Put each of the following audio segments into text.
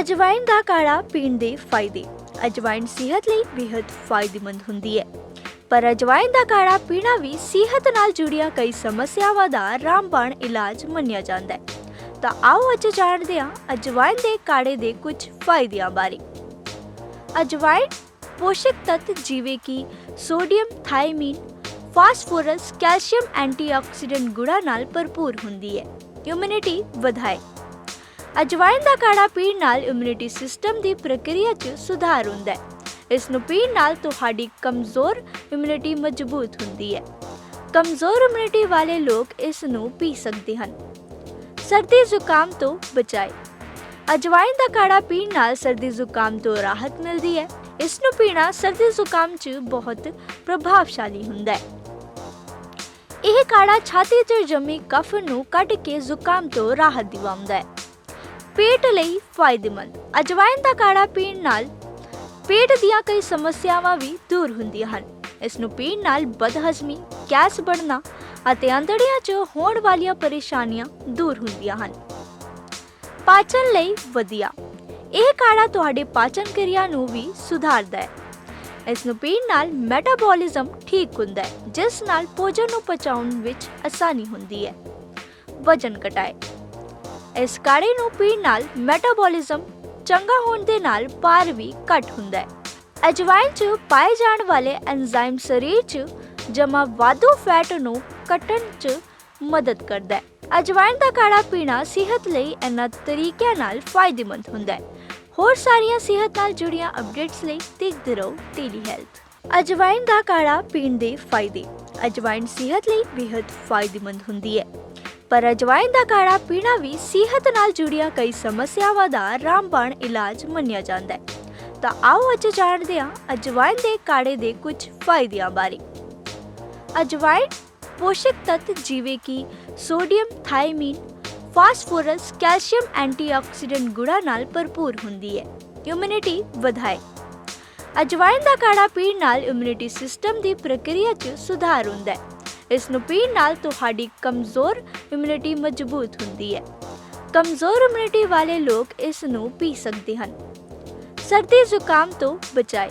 ਅਜਵਾਇਨ ਦਾ ਕਾੜਾ ਪੀਣ ਦੇ ਫਾਇਦੇ। ਅਜਵਾਇਨ ਸਿਹਤ ਲਈ ਬੇहद ਫਾਇਦੇਮੰਦ ਹੁੰਦੀ ਹੈ। ਪਰ ਅਜਵਾਇਨ ਦਾ ਕਾੜਾ ਪੀਣਾ ਵੀ ਸਿਹਤ ਨਾਲ ਜੁੜੀਆਂ ਕਈ ਸਮੱਸਿਆਵਾਂ ਦਾ ਰਾਮਬਾਣ ਇਲਾਜ ਮੰਨਿਆ ਜਾਂਦਾ ਹੈ। ਤਾਂ ਆਓ ਅੱਜ ਜਾਣਦੇ ਹਾਂ ਅਜਵਾਇਨ ਦੇ ਕਾੜੇ ਦੇ ਕੁਝ ਫਾਇਦਿਆਂ ਬਾਰੇ। ਅਜਵਾਇਨ ਪੋਸ਼ਕ ਤੱਤ ਜਿਵੇਂ ਕਿ sodium thiamine phosphorus, calcium antioxidant ਗੁਣਾਂ ਨਾਲ ਭਰਪੂਰ ਹੁੰਦੀ ਹੈ। ਇਮਿਊਨਿਟੀ ਵਧਾਏ। ਅਜਵਾਇਨ ਦਾ ਕਾੜਾ ਪੀਣ ਨਾਲ ਇਮਿਊਨਿਟੀ ਸਿਸਟਮ ਦੀ ਪ੍ਰਕਿਰਿਆ 'ਚ ਸੁਧਾਰ ਹੁੰਦਾ ਹੈ। ਇਸ ਨੂੰ ਪੀਣ ਨਾਲ ਤੁਹਾਡੀ ਕਮਜ਼ੋਰ ਇਮਿਊਨਿਟੀ ਮਜ਼ਬੂਤ ਹੁੰਦੀ ਹੈ। ਕਮਜ਼ੋਰ ਇਮਿਊਨਿਟੀ ਵਾਲੇ ਲੋਕ ਇਸ ਨੂੰ ਪੀ ਸਕਦੇ ਹਨ। ਸਰਦੀ ਜ਼ੁਕਾਮ ਤੋਂ ਬਚਾਏ। ਅਜਵਾਇਨ ਦਾ ਕਾੜਾ ਪੀਣ ਨਾਲ ਸਰਦੀ ਜ਼ੁਕਾਮ ਤੋਂ ਰਾਹਤ ਮਿਲਦੀ ਹੈ। ਇਸ ਨੂੰ ਪੀਣਾ ਸਰਦੀ ਜ਼ੁਕਾਮ 'ਚ ਬਹੁਤ ਪ੍ਰਭਾਵਸ਼ਾਲੀ ਹੁੰਦਾ ਹੈ। ਇਹ ਕਾੜਾ ਛਾਤੀ 'ਚ ਜੰਮੀ ਕਫ ਨੂੰ ਕੱਢ ਕੇ ਜ਼ੁਕਾਮ ਤੋਂ ਰਾਹਤ ਦਿਵਾਉਂਦਾ ਹੈ। ਪੇਟ ਲਈ ਫਾਇਦੇਮੰਦ। ਅਜਵਾਇਨ ਦਾ ਕਾੜਾ ਪੀਣ ਨਾਲ ਪੇਟ ਦੀਆਂ ਕਈ ਸਮੱਸਿਆਵਾਂ ਵੀ ਦੂਰ ਹੁੰਦੀਆਂ ਹਨ। ਇਸ ਨੂੰ ਪੀਣ ਨਾਲ ਬਦਹਜ਼ਮੀ, ਗੈਸ ਬਣਨਾ ਅਤੇ ਅੰਦੜੀਆਂ 'ਚ ਹੋਣ ਵਾਲੀਆਂ ਪਰੇਸ਼ਾਨੀਆਂ ਦੂਰ ਹੁੰਦੀਆਂ ਹਨ। ਪਾਚਨ ਲਈ ਵਧੀਆ। ਇਹ ਕਾੜਾ ਤੁਹਾਡੇ ਪਾਚਨ ਕਿਰਿਆ ਨੂੰ ਵੀ ਸੁਧਾਰਦਾ ਹੈ। ਇਸ ਨੂੰ ਪੀਣ ਨਾਲ ਮੈਟਾਬੋਲਿਜ਼ਮ ਠੀਕ ਹੁੰਦਾ ਹੈ, ਜਿਸ ਨਾਲ ਭੋਜਨ ਨੂੰ ਪਚਾਉਣ ਵਿੱਚ ਆਸਾਨੀ ਹੁੰਦੀ ਹੈ। ਵਜਨ ਘਟਾਏ। ਇਸ ਕਾੜੇ ਨੂੰ ਪੀਣ ਨਾਲ ਮੈਟਾਬੋਲਿਜ਼ਮ ਚੰਗਾ ਹੋਣ ਦੇ ਨਾਲ ਭਾਰ ਵੀ ਘਟ ਹੁੰਦਾ ਹੈ। ਅਜਵਾਇਨ 'ਚ ਪਾਏ ਜਾਣ ਵਾਲੇ ਐਂਜ਼ਾਈਮ ਸਰੀਰ 'ਚ ਜਮਾ ਵਾਧੂ ਫੈਟ ਨੂੰ ਕੱਟਣ 'ਚ ਮਦਦ ਕਰਦਾ ਹੈ। ਅਜਵਾਇਨ ਦਾ ਕਾੜਾ ਪੀਣਾ ਸਿਹਤ ਲਈ ਇਹਨਾਂ ਤਰੀਕਿਆਂ ਨਾਲ ਫਾਇਦੇਮੰਦ ਹੁੰਦਾ ਹੈ। ਹੋਰ ਸਾਰੀਆਂ ਸਿਹਤ ਨਾਲ ਜੁੜੀਆਂ ਅਪਡੇਟਸ ਲਈ ਦੇਖਦੇ ਰਹੋ ਟੇਲੀ ਹੈਲਥ ਅਜਵਾਇਨ ਦਾ ਕਾੜਾ ਪੀਣ ਦੇ ਫਾਇਦੇ। ਅਜਵਾਇਨ ਸਿਹਤ ਲਈ ਬੇहद ਫਾਇਦੇਮੰਦ ਹੁੰਦੀ ਹੈ। ਪਰ ਅਜਵਾਇਨ ਦਾ ਕਾੜਾ ਪੀਣਾ ਵੀ ਸਿਹਤ ਨਾਲ ਜੁੜੀਆਂ ਕਈ ਸਮੱਸਿਆਵਾਂ ਦਾ ਰਾਮਬਾਣ ਇਲਾਜ ਮੰਨਿਆ ਜਾਂਦਾ ਹੈ। ਤਾਂ ਆਓ ਅੱਜ ਜਾਣਦੇ ਹਾਂ ਅਜਵਾਇਨ ਦੇ ਕਾੜੇ ਦੇ ਕੁਝ ਫਾਇਦਿਆਂ ਬਾਰੇ। ਅਜਵਾਇਨ ਪੋਸ਼ਕ ਤੱਤ ਜਿਵੇਂ ਕਿ sodium thiamine phosphorus, calcium, antioxidant ਗੁਣਾਂ ਨਾਲ ਭਰਪੂਰ ਹੁੰਦੀ ਹੈ। ਇਮਿਊਨਿਟੀ ਵਧਾਏ। ਅਜਵਾਇਨ ਦਾ ਕਾੜਾ ਪੀਣ ਨਾਲ ਇਮਿਊਨਿਟੀ ਸਿਸਟਮ ਦੀ ਪ੍ਰਕਿਰਿਆ 'ਚ ਸੁਧਾਰ ਹੁੰਦਾ ਹੈ। ਇਸ ਨੂੰ ਪੀਣ ਨਾਲ ਤੁਹਾਡੀ ਕਮਜ਼ੋਰ ਇਮਿਊਨਿਟੀ ਮਜ਼ਬੂਤ ਹੁੰਦੀ ਹੈ। ਕਮਜ਼ੋਰ ਇਮਿਊਨਿਟੀ ਵਾਲੇ ਲੋਕ ਇਸ ਨੂੰ ਪੀ ਸਕਦੇ ਹਨ। ਸਰਦੀ ਜ਼ੁਕਾਮ ਤੋਂ ਬਚਾਏ।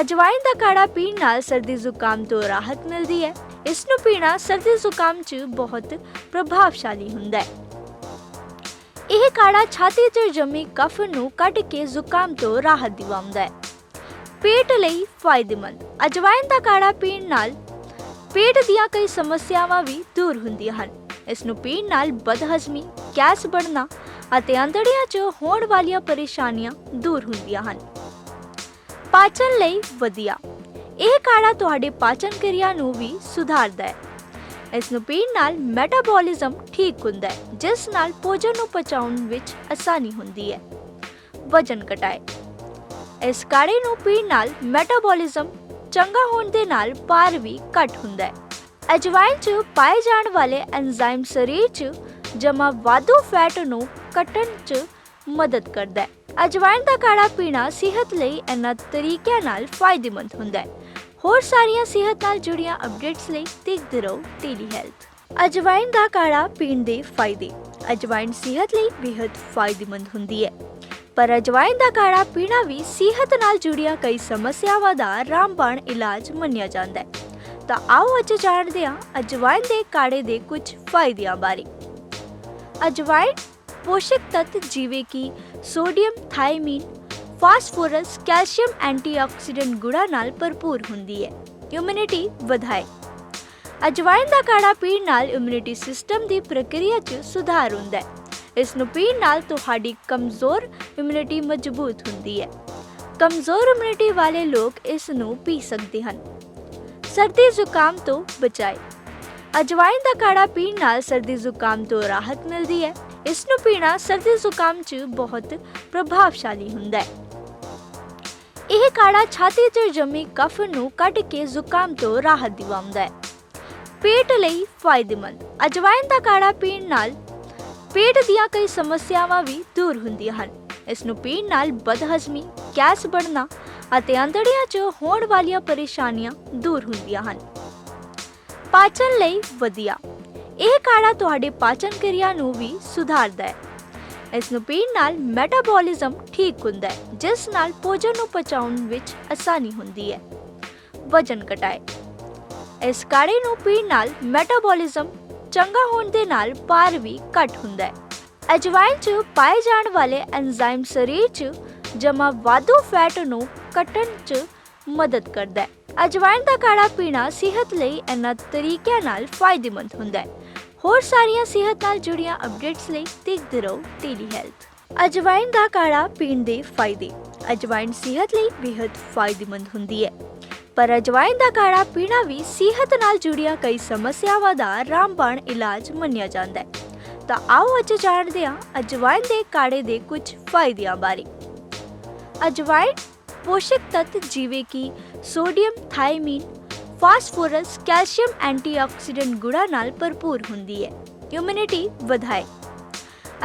ਅਜਵਾਇਨ ਦਾ ਕਾੜਾ ਪੀਣ ਨਾਲ ਸਰਦੀ ਜ਼ੁਕਾਮ ਤੋਂ ਰਾਹਤ ਮਿਲਦੀ ਹੈ। ਇਸ ਨੂੰ ਪੀਣਾ ਸਰਦੀ ਜ਼ੁਕਾਮ 'ਚ ਬਹੁਤ ਪ੍ਰਭਾਵਸ਼ਾਲੀ ਹੁੰਦਾ ਹੈ। ਇਹ ਕਾੜਾ ਛਾਤੀ 'ਚ ਜੰਮੀ ਕਫ ਨੂੰ ਕੱਢ ਕੇ ਜ਼ੁਕਾਮ ਤੋਂ ਰਾਹਤ ਦਿਵਾਉਂਦਾ ਹੈ। ਪੇਟ ਲਈ ਫਾਇਦੇਮੰਦ। ਅਜਵਾਇਨ ਦਾ ਕਾੜਾ ਪੀਣ ਨਾਲ ਪੇਟ ਦੀਆਂ ਕਈ ਸਮੱਸਿਆਵਾਂ ਵੀ ਦੂਰ ਹੁੰਦੀਆਂ ਹਨ। ਇਸ ਨੂੰ ਪੀਣ ਨਾਲ ਬਦਹਜ਼ਮੀ, ਗੈਸ ਬਣਨਾ ਅਤੇ ਅੰਦੜੀਆਂ 'ਚ ਹੋਣ ਵਾਲੀਆਂ ਪਰੇਸ਼ਾਨੀਆਂ ਦੂਰ ਹੁੰਦੀਆਂ ਹਨ। ਪਾਚਨ ਲਈ ਵਧੀਆ। ਇਹ ਕਾੜਾ ਤੁਹਾਡੇ ਪਾਚਨ ਕਿਰਿਆ ਨੂੰ ਵੀ ਸੁਧਾਰਦਾ ਹੈ। ਇਸ ਨੂੰ ਪੀਣ ਨਾਲ ਮੈਟਾਬੋਲਿਜ਼ਮ ਠੀਕ ਹੁੰਦਾ ਹੈ, ਜਿਸ ਨਾਲ ਭੋਜਨ ਨੂੰ ਪਚਾਉਣ ਵਿੱਚ ਆਸਾਨੀ ਹੁੰਦੀ ਹੈ। ਵਜਨ ਘਟਾਏ। ਇਸ ਕਾੜੇ ਨੂੰ ਪੀਣ ਨਾਲ ਮੈਟਾਬੋਲਿਜ਼ਮ ਚੰਗਾ ਹੋਣ ਦੇ ਨਾਲ ਭਾਰ ਵੀ ਘਟ ਹੁੰਦਾ ਹੈ। ਅਜਵਾਇਨ 'ਚ ਪਾਏ ਜਾਣ ਵਾਲੇ ਐਂਜ਼ਾਈਮ ਸਰੀਰ 'ਚ ਜਮਾ ਵਾਧੂ ਫੈਟ ਨੂੰ ਕੱਟਣ 'ਚ ਮਦਦ ਕਰਦਾ ਹੈ। ਅਜਵਾਇਨ ਦਾ ਕਾੜਾ ਪੀਣਾ ਸਿਹਤ ਲਈ ਇਹਨਾਂ ਤਰੀਕਿਆਂ ਨਾਲ ਫਾਇਦੇਮੰਦ ਹੁੰਦਾ ਹੈ। ਹੋਰ ਸਾਰੀਆਂ ਸਿਹਤ ਨਾਲ ਜੁੜੀਆਂ ਅਪਡੇਟਸ ਲਈ ਦੇਖਦੇ ਰਹੋ ਟੇਲੀ ਹੈਲਥ ਅਜਵਾਇਨ ਦਾ ਕਾੜਾ ਪੀਣ ਦੇ ਫਾਇਦੇ। ਅਜਵਾਇਨ ਸਿਹਤ ਲਈ ਬੇहद ਫਾਇਦੇਮੰਦ ਹੁੰਦੀ ਹੈ। ਪਰ ਅਜਵਾਇਨ ਦਾ ਕਾੜਾ ਪੀਣਾ ਵੀ ਸਿਹਤ ਨਾਲ ਜੁੜੀਆਂ ਕਈ ਸਮੱਸਿਆਵਾਂ ਦਾ ਰਾਮਬਾਣ ਇਲਾਜ ਮੰਨਿਆ ਜਾਂਦਾ ਹੈ। ਤਾਂ ਆਓ ਅੱਜ ਜਾਣਦੇ ਹਾਂ ਅਜਵਾਇਨ ਦੇ ਕਾੜੇ ਦੇ ਕੁਝ ਫਾਇਦਿਆਂ ਬਾਰੇ। ਅਜਵਾਇਨ ਪੋਸ਼ਕ ਤੱਤ ਜਿਵੇਂ ਕਿ sodium thiamine phosphorus, calcium, antioxidant ਗੁਣਾਂ ਨਾਲ ਭਰਪੂਰ ਹੁੰਦੀ ਹੈ। ਇਮਿਊਨਿਟੀ ਵਧਾਏ। ਅਜਵਾਇਨ ਦਾ ਕਾੜਾ ਪੀਣ ਨਾਲ ਇਮਿਊਨਿਟੀ ਸਿਸਟਮ ਦੀ ਪ੍ਰਕਿਰਿਆ 'ਚ ਸੁਧਾਰ ਹੁੰਦਾ ਹੈ। ਇਸ ਨੂੰ ਪੀਣ ਨਾਲ ਤੁਹਾਡੀ ਕਮਜ਼ੋਰ ਇਮਿਊਨਿਟੀ ਮਜ਼ਬੂਤ ਹੁੰਦੀ ਹੈ। ਕਮਜ਼ੋਰ ਇਮਿਊਨਿਟੀ ਵਾਲੇ ਲੋਕ ਇਸ ਨੂੰ ਪੀ ਸਕਦੇ ਹਨ। ਸਰਦੀ ਜ਼ੁਕਾਮ ਤੋਂ ਬਚਾਏ। ਅਜਵਾਇਨ ਦਾ ਕਾੜਾ ਪੀਣ ਨਾਲ ਸਰਦੀ ਜ਼ੁਕਾਮ ਤੋਂ ਰਾਹਤ ਮਿਲਦੀ ਹੈ। ਇਸ ਨੂੰ ਪੀਣਾ ਸਰਦੀ ਜ਼ੁਕਾਮ 'ਚ ਬਹੁਤ ਪ੍ਰਭਾਵਸ਼ਾਲੀ ਹੁੰਦਾ ਹੈ। ਇਹ ਕਾੜਾ ਛਾਤੀ 'ਚ ਜੰਮੀ ਕਫ ਨੂੰ ਕੱਢ ਕੇ ਜ਼ੁਕਾਮ ਤੋਂ ਰਾਹਤ ਦਿਵਾਉਂਦਾ ਹੈ। ਪੇਟ ਲਈ ਫਾਇਦੇਮੰਦ। ਅਜਵਾਇਨ ਦਾ ਕਾੜਾ ਪੀਣ ਨਾਲ ਪੇਟ ਦੀਆਂ ਕਈ ਸਮੱਸਿਆਵਾਂ ਵੀ ਦੂਰ ਹੁੰਦੀਆਂ ਹਨ। ਇਸ ਨੂੰ ਪੀਣ ਨਾਲ ਬਦਹਜ਼ਮੀ, ਗੈਸ ਬਣਨਾ ਅਤੇ ਅੰਦੜੀਆਂ 'ਚ ਹੋਣ ਵਾਲੀਆਂ ਪਰੇਸ਼ਾਨੀਆਂ ਦੂਰ ਹੁੰਦੀਆਂ ਹਨ। ਪਾਚਨ ਲਈ ਵਧੀਆ। ਇਹ ਕਾੜਾ ਤੁਹਾਡੇ ਪਾਚਨ ਕਿਰਿਆ ਨੂੰ ਵੀ ਸੁਧਾਰਦਾ ਹੈ। ਇਸ ਨੂੰ ਪੀਣ ਨਾਲ ਮੈਟਾਬੋਲਿਜ਼ਮ ਠੀਕ ਹੁੰਦਾ ਹੈ, ਜਿਸ ਨਾਲ ਭੋਜਨ ਨੂੰ ਪਚਾਉਣ ਵਿੱਚ ਆਸਾਨੀ ਹੁੰਦੀ ਹੈ। ਵਜਨ ਘਟਾਏ। ਇਸ ਕਾੜੇ ਨੂੰ ਪੀਣ ਨਾਲ ਮੈਟਾਬੋਲਿਜ਼ਮ ਚੰਗਾ ਹੋਣ ਦੇ ਨਾਲ ਭਾਰ ਵੀ ਘੱਟ ਹੁੰਦਾ ਹੈ। ਅਜਵਾਇਨ 'ਚ ਪਾਏ ਜਾਣ ਵਾਲੇ ਐਂਜ਼ਾਈਮ ਸਰੀਰ 'ਚ ਜਮਾ ਵਾਧੂ ਫੈਟ ਨੂੰ ਕੱਟਣ 'ਚ ਮਦਦ ਕਰਦਾ ਹੈ। ਅਜਵਾਇਨ ਦਾ ਕਾੜਾ ਪੀਣਾ ਸਿਹਤ ਲਈ ਇਹਨਾਂ ਤਰੀਕਿਆਂ ਨਾਲ ਫਾਇਦੇਮੰਦ ਹੁੰਦਾ ਹੈ। ਹੋਰ ਸਾਰੀਆਂ ਸਿਹਤ ਨਾਲ ਜੁੜੀਆਂ ਅਪਡੇਟਸ ਲਈ ਦੇਖਦੇ ਰਹੋ ਟੀਲੀ ਹੈਲਥ ਅਜਵਾਇਨ ਦਾ ਕਾੜਾ ਪੀਣ ਦੇ ਫਾਇਦੇ। ਅਜਵਾਇਨ ਸਿਹਤ ਲਈ ਬੇहद ਫਾਇਦੇਮੰਦ ਹੁੰਦੀ ਹੈ। ਪਰ ਅਜਵਾਇਨ ਦਾ ਕਾੜਾ ਪੀਣਾ ਵੀ ਸਿਹਤ ਨਾਲ ਜੁੜੀਆਂ ਕਈ ਸਮੱਸਿਆਵਾਂ ਦਾ ਰਾਮਬਾਣ ਇਲਾਜ ਮੰਨਿਆ ਜਾਂਦਾ ਹੈ। ਤਾਂ ਆਓ ਅੱਜ ਜਾਣਦੇ ਹਾਂ ਅਜਵਾਇਨ ਦੇ ਕਾੜੇ ਦੇ ਕੁਝ ਫਾਇਦਿਆਂ ਬਾਰੇ। ਅਜਵਾਇਨ ਪੋਸ਼ਕ ਤੱਤ ਜਿਵੇਂ ਕਿ sodium thiamine phosphorus, calcium, antioxidant ਗੁਣਾਂ ਨਾਲ ਭਰਪੂਰ ਹੁੰਦੀ ਹੈ। ਇਮਿਊਨਿਟੀ ਵਧਾਏ।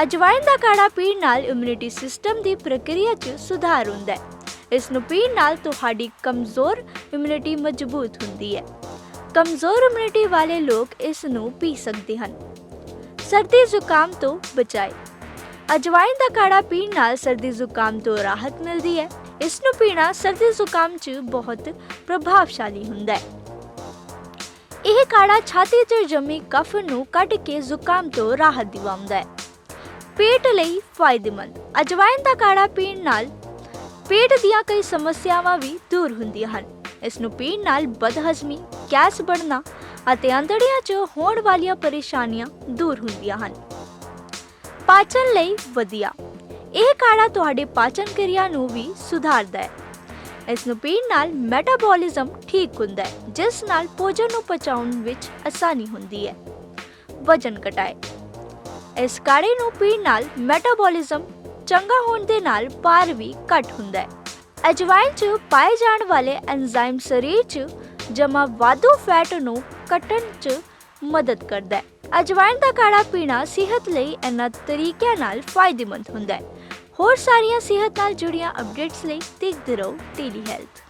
ਅਜਵਾਇਨ ਦਾ ਕਾੜਾ ਪੀਣ ਨਾਲ ਇਮਿਊਨਿਟੀ ਸਿਸਟਮ ਦੀ ਪ੍ਰਕਿਰਿਆ 'ਚ ਸੁਧਾਰ ਹੁੰਦਾ ਹੈ। ਇਸ ਨੂੰ ਪੀਣ ਨਾਲ ਤੁਹਾਡੀ ਕਮਜ਼ੋਰ ਇਮਿਊਨਿਟੀ ਮਜ਼ਬੂਤ ਹੁੰਦੀ ਹੈ। ਕਮਜ਼ੋਰ ਇਮਿਊਨਿਟੀ ਵਾਲੇ ਲੋਕ ਇਸ ਨੂੰ ਪੀ ਸਕਦੇ ਹਨ। ਸਰਦੀ ਜ਼ੁਕਾਮ ਤੋਂ ਬਚਾਏ। ਅਜਵਾਇਨ ਦਾ ਕਾੜਾ ਪੀਣ ਨਾਲ ਸਰਦੀ ਜ਼ੁਕਾਮ ਤੋਂ ਰਾਹਤ ਮਿਲਦੀ ਹੈ। ਇਸ ਨੂੰ ਪੀਣਾ ਸਰਦੀ ਜ਼ੁਕਾਮ 'ਚ ਬਹੁਤ ਪ੍ਰਭਾਵਸ਼ਾਲੀ ਹੁੰਦਾ ਹੈ। ਇਹ ਕਾੜਾ ਛਾਤੀ 'ਚ ਜੰਮੀ ਕਫ ਨੂੰ ਕੱਢ ਕੇ ਜ਼ੁਕਾਮ ਤੋਂ ਰਾਹਤ ਦਿਵਾਉਂਦਾ ਹੈ। ਪੇਟ ਲਈ ਫਾਇਦੇਮੰਦ। ਅਜਵਾਇਨ ਦਾ ਕਾੜਾ ਪੀਣ ਨਾਲ ਪੇਟ ਦੀਆਂ ਕਈ ਸਮੱਸਿਆਵਾਂ ਵੀ ਦੂਰ ਹੁੰਦੀਆਂ ਹਨ। ਇਸ ਨੂੰ ਪੀਣ ਨਾਲ ਬਦਹਜ਼ਮੀ, ਗੈਸ ਬਣਨਾ ਅਤੇ ਅੰਦੜੀਆਂ 'ਚ ਹੋਣ ਵਾਲੀਆਂ ਪਰੇਸ਼ਾਨੀਆਂ ਦੂਰ ਹੁੰਦੀਆਂ ਹਨ। ਪਾਚਨ ਲਈ ਵਧੀਆ। ਇਹ ਕਾੜਾ ਤੁਹਾਡੇ ਪਾਚਨ ਕਿਰਿਆ ਨੂੰ ਵੀ ਸੁਧਾਰਦਾ ਹੈ। ਇਸ ਨੂੰ ਪੀਣ ਨਾਲ ਮੈਟਾਬੋਲਿਜ਼ਮ ਠੀਕ ਹੁੰਦਾ ਹੈ, ਜਿਸ ਨਾਲ ਭੋਜਨ ਨੂੰ ਪਚਾਉਣ ਵਿੱਚ ਆਸਾਨੀ ਹੁੰਦੀ ਹੈ। ਵਜਨ ਘਟਾਏ। ਇਸ ਕਾੜੇ ਨੂੰ ਪੀਣ ਨਾਲ ਮੈਟਾਬੋਲਿਜ਼ਮ ਚੰਗਾ ਹੋਣ ਦੇ ਨਾਲ ਭਾਰ ਵੀ ਘੱਟ ਹੁੰਦਾ ਹੈ। ਅਜਵਾਇਨ 'ਚ ਪਾਏ ਜਾਣ ਵਾਲੇ ਐਂਜ਼ਾਈਮ ਸਰੀਰ 'ਚ ਜਮਾ ਵਾਧੂ ਫੈਟ ਨੂੰ ਕੱਟਣ 'ਚ ਮਦਦ ਕਰਦਾ ਹੈ। ਅਜਵਾਇਨ ਦਾ ਕਾੜਾ ਪੀਣਾ ਸਿਹਤ ਲਈ ਇਹਨਾਂ ਤਰੀਕਿਆਂ ਨਾਲ ਫਾਇਦੇਮੰਦ ਹੁੰਦਾ ਹੈ। ਹੋਰ ਸਾਰੀਆਂ ਸਿਹਤ ਨਾਲ ਜੁੜੀਆਂ ਅਪਡੇਟਸ ਲਈ ਦੇਖਦੇ ਰਹੋ ਟੀਲੀ ਹੈਲਥ